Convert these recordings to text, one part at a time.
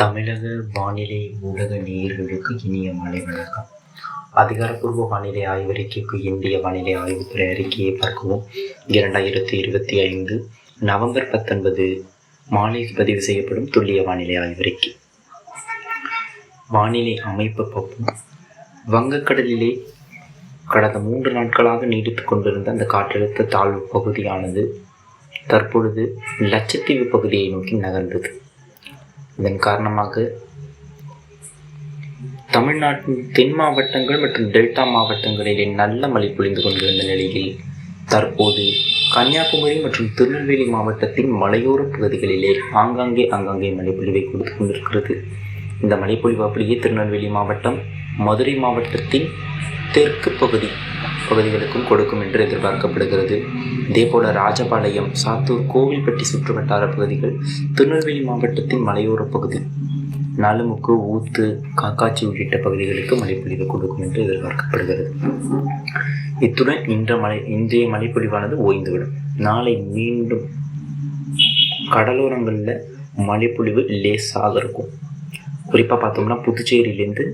தமிழக வானிலை ஊடக நேயர்களுக்கு இனிய மாலை வணக்கம். அதிகாரப்பூர்வ வானிலை ஆய்வறிக்கைக்கு இந்திய வானிலை ஆய்வுத்துறை அறிக்கையை பார்க்கவும். இரண்டாயிரத்தி இருபத்தி ஐந்து நவம்பர் பத்தொன்பது மாலை பதிவு செய்யப்படும் துல்லிய வானிலை ஆய்வறிக்கை. வானிலை அமைப்பு பார்ப்போம். வங்கக்கடலிலே கடந்த மூன்று நாட்களாக நீடித்து கொண்டிருந்த அந்த காற்றழுத்த தாழ்வு பகுதியானது தற்பொழுது லட்சத்தீவு பகுதியை நோக்கி நகர்ந்தது. இதன் காரணமாக தமிழ்நாட்டின் தென் மாவட்டங்கள் மற்றும் டெல்டா மாவட்டங்களிலே நல்ல மழை பொழிந்து கொண்டிருந்த நிலையில் தற்போது கன்னியாகுமரி மற்றும் திருநெல்வேலி மாவட்டத்தின் மலையோர பகுதிகளிலே ஆங்காங்கே ஆங்காங்கே மழைப்பொழிவை கொடுத்து கொண்டிருக்கிறது. இந்த மழைப்பொழிவு அப்படியே திருநெல்வேலி மாவட்டம் மதுரை மாவட்டத்தின் தெற்கு பகுதி பகுதிகளுக்கும் கொடுக்கும் என்று எதிர்பார்க்கப்படுகிறது. இதேபோல ராஜபாளையம் சாத்தூர் கோவில்பட்டி சுற்றுவட்டார பகுதிகள் திருநெல்வேலி மாவட்டத்தின் மலையோர பகுதி நாலுமுக்கு ஊத்து காக்காச்சி உள்ளிட்ட பகுதிகளுக்கு மழைப்பொழிவு கொடுக்கும் என்று எதிர்பார்க்கப்படுகிறது. இத்துடன் இன்ற மழை இன்றைய மழைப்பொழிவானது ஓய்ந்துவிடும். நாளை மீண்டும் கடலோரங்களில் மழைப்பொழிவு லேசாக இருக்கும். குறிப்பாக பார்த்தோம்னா புதுச்சேரியிலேருந்து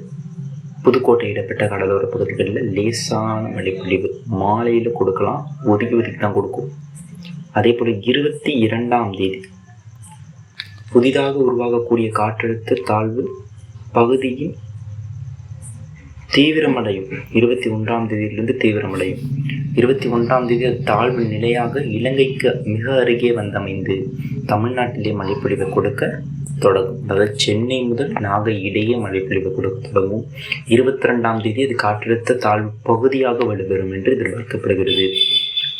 புதுக்கோட்டை இடப்பட்ட கடலோர பகுதிகளில் லேசான மழைப்பொழிவு மாலையில் கொடுக்கலாம் ஒதுக்கி ஒதுக்கி தான் கொடுக்கும். அதே போல் இருபத்தி இரண்டாம் தேதி புதிதாக உருவாகக்கூடிய காற்றழுத்த தாழ்வு பகுதியின் தீவிரமடையும். இருபத்தி ஒன்றாம் தேதியிலிருந்து தீவிரமடையும். இருபத்தி ஒன்றாம் தேதி அது தாழ்வு நிலையாக இலங்கைக்கு மிக அருகே வந்தமைந்து தமிழ்நாட்டிலே மழைப்பொழிவை கொடுக்க தொடங்கும். அதாவது சென்னை முதல் நாகை இடையே மழைப்பொழிவு கொடுக்க தொடங்கும். இருபத்தி ரெண்டாம் தேதி அது காற்றழுத்த தாழ்வு பகுதியாக வலுப்பெறும் என்று எதிர்பார்க்கப்படுகிறது.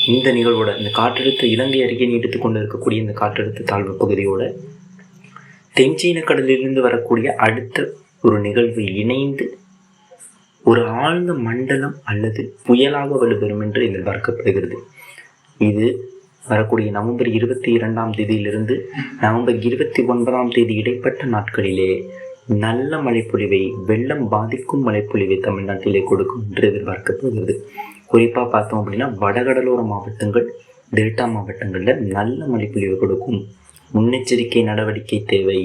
இந்த நிகழ்வோட இந்த காற்றழுத்த இலங்கை அருகே நீடித்து கொண்டு இருக்கக்கூடிய இந்த காற்றழுத்த தாழ்வு பகுதியோட தென்சீன கடலிலிருந்து வரக்கூடிய அடுத்த ஒரு நிகழ்வு இணைந்து ஒரு ஆழ்ந்த மண்டலம் அல்லது புயலாக வலுப்பெறும் என்று எதிர்பார்க்கப்படுகிறது இது வரக்கூடிய நவம்பர் இருபத்தி இரண்டாம் தேதியிலிருந்து நவம்பர் இருபத்தி ஒன்பதாம் தேதி இடைப்பட்ட நாட்களிலே நல்ல மழைப்பொழிவை வெள்ளம் பாதிக்கும் மழைப்பொழிவை தமிழ்நாட்டிலே கொடுக்கும் என்று எதிர்பார்க்கப்படுகிறது குறிப்பாக பார்த்தோம் அப்படின்னா வடகடலோர மாவட்டங்கள் டெல்டா மாவட்டங்களில் நல்ல மழைப்பொழிவு கொடுக்கும். முன்னெச்சரிக்கை நடவடிக்கை தேவை.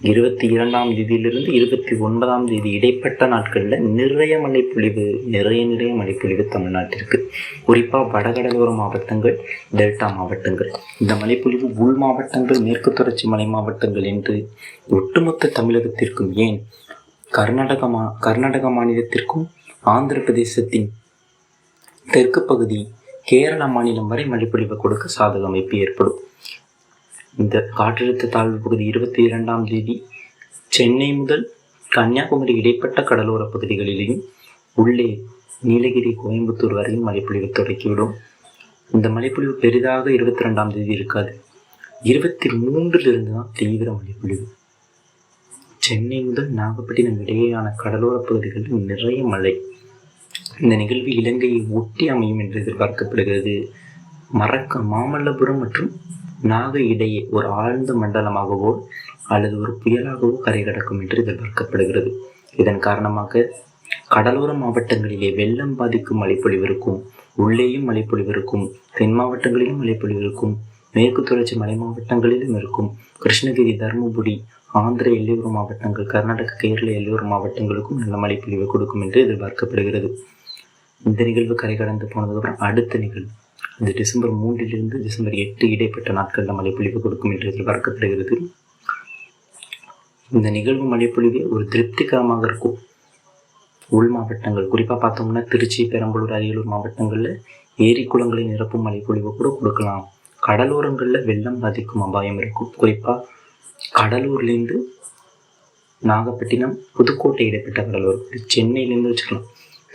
இருபத்தி இரண்டாம் தேதியிலிருந்து இருபத்தி ஒன்பதாம் தேதி இடைப்பட்ட நாட்களில் நிறைய மழைப்பொழிவு நிறைய நிறைய மழைப்பொழிவு தமிழ்நாட்டிற்கு. குறிப்பாக வடகடலோர மாவட்டங்கள் டெல்டா மாவட்டங்கள். இந்த மழைப்பொழிவு உள் மாவட்டங்கள் மேற்கு தொடர்ச்சி மலை மாவட்டங்கள் என்று ஒட்டுமொத்த தமிழகத்திற்கும் ஏன் கர்நாடக மா கர்நாடக மாநிலத்திற்கும் ஆந்திர பிரதேசத்தின் தெற்கு பகுதி கேரள மாநிலம் வரை மழைப்பொழிவு கொடுக்க சாதக அமைப்பு ஏற்படும். இந்த காற்றழுத்த தாழ்வு பகுதி இருபத்தி இரண்டாம் தேதி சென்னை முதல் கன்னியாகுமரி இடைப்பட்ட கடலோர பகுதிகளிலேயும் உள்ளே நீலகிரி கோயம்புத்தூர் வரையும் மழைப்பொழிவு தொடக்கிவிடும். இந்த மழைப்பொழிவு பெரிதாக இருபத்தி ரெண்டாம் தேதி இருக்காது. இருபத்தி மூன்றிலிருந்து தான் தீவிர மழைப்பொழிவு. சென்னை முதல் நாகப்பட்டினம் இடையேயான கடலோர பகுதிகளில் நிறைய மழை. இந்த நிகழ்வு இலங்கையை ஒட்டி அமையும் என்று எதிர்பார்க்கப்படுகிறது. மறக்க மாமல்லபுரம் மற்றும் நாகை இடையே ஒரு ஆழ்ந்த மண்டலமாகவோ அல்லது ஒரு புயலாகவோ கரை கடக்கும் என்று எதிர்பார்க்கப்படுகிறது இதன் காரணமாக கடலோர மாவட்டங்களிலே வெள்ளம் பாதிக்கும் மழைப்பொழிவு இருக்கும் உள்ளேயும் மழைப்பொழிவு இருக்கும் தென் மாவட்டங்களிலும் மழைப்பொழிவு இருக்கும் மேற்கு தொடர்ச்சி மலை மாவட்டங்களிலும் இருக்கும். கிருஷ்ணகிரி தருமபுரி ஆந்திர எல்லையோர மாவட்டங்கள் கர்நாடக கேரள எல்லையோர மாவட்டங்களுக்கும் நல்ல மழைப்பொழிவு கொடுக்கும் என்று எதிர்பார்க்கப்படுகிறது இந்த நிகழ்வு கரை கடந்து போனதுக்கப்புறம் அடுத்த நிகழ்வு. இந்த டிசம்பர் மூன்றிலிருந்து டிசம்பர் எட்டு இடைப்பட்ட நாட்களில் மழைப்பொழிவு கொடுக்கும் என்று எதிர்பார்க்கப்படுகிறது. இந்த நிகழ்வு மழைப்பொழிவு ஒரு திருப்திகரமாக இருக்கும். உள் மாவட்டங்கள் குறிப்பாக பார்த்தோம்னா திருச்சி பெரம்பலூர் அரியலூர் மாவட்டங்களில் ஏரி குளங்களை நிரப்பும் மழைப்பொழிவு கூட கொடுக்கலாம். கடலோரங்களில் வெள்ளம் பாதிக்கும் அபாயம் இருக்கும். குறிப்பாக கடலூர்லேருந்து நாகப்பட்டினம் புதுக்கோட்டை இடைப்பட்ட கடலோரம். சென்னையிலேருந்து வச்சுக்கலாம்.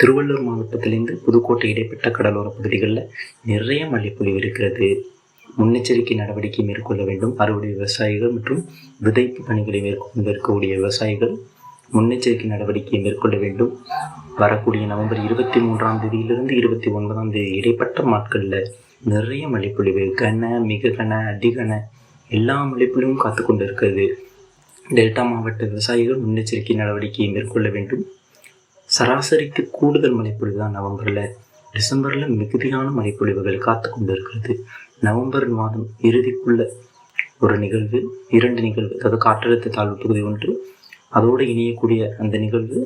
திருவள்ளூர் மாவட்டத்திலேருந்து புதுக்கோட்டை இடைப்பட்ட கடலோர பகுதிகளில் நிறைய மல்லிப்பொழிவு இருக்கிறது. முன்னெச்சரிக்கை நடவடிக்கை மேற்கொள்ள வேண்டும். அறுவடை விவசாயிகள் மற்றும் விதைப்பு பணிகளை மேற்கொண்டு இருக்கக்கூடிய விவசாயிகள் முன்னெச்சரிக்கை நடவடிக்கையை மேற்கொள்ள வேண்டும். வரக்கூடிய நவம்பர் இருபத்தி மூன்றாம் தேதியிலிருந்து இருபத்தி ஒன்பதாம் தேதி இடைப்பட்ட நாட்களில் நிறைய மழைப்பொழிவு கன மிக கன அதிகன எல்லா மழைப்பொழிவும் காத்து கொண்டு இருக்கிறது. டெல்டா மாவட்ட விவசாயிகள் முன்னெச்சரிக்கை நடவடிக்கையை மேற்கொள்ள வேண்டும். சராசரிக்கு கூடுதல் மழைப்பொழிவு தான் நவம்பரில். டிசம்பரில் மிகுதியான மழைப்பொழிவுகள் காத்து கொண்டு இருக்கிறது நவம்பர் மாதம் இறுதிக்குள்ள ஒரு நிகழ்வு இரண்டு நிகழ்வு அதாவது காற்றழுத்த தாழ்வு பகுதி ஒன்று அதோடு இணையக்கூடிய அந்த நிகழ்வு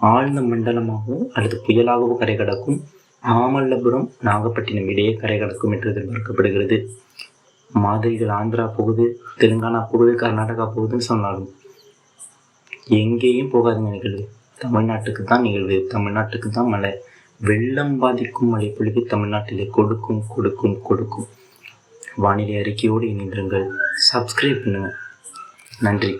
ஆழ்ந்த மண்டலமாகவோ அல்லது புயலாகவோ கரை கடக்கும் மாமல்லபுரம் நாகப்பட்டினம் இடையே கரை கடக்கும் என்று எதிர்பார்க்கப்படுகிறது. மாதிரிகள் ஆந்திரா போகுது தெலுங்கானா போகுது கர்நாடகா போகுதுன்னு சொன்னாலும் எங்கேயும் போகாதுங்க நிகழ்வு. தமிழ்நாட்டுக்கு தான் நிகழ்வு. தமிழ்நாட்டுக்கு தான் மழை. வெள்ளம் பாதிக்கும் மழை பொழிவு தமிழ்நாட்டிலே கொடுக்கும் கொடுக்கும் கொடுக்கும். வானிலை அறிக்கையோடு இணைந்திருங்கள். சப்ஸ்கிரைப் பண்ணுங்கள் நன்றி.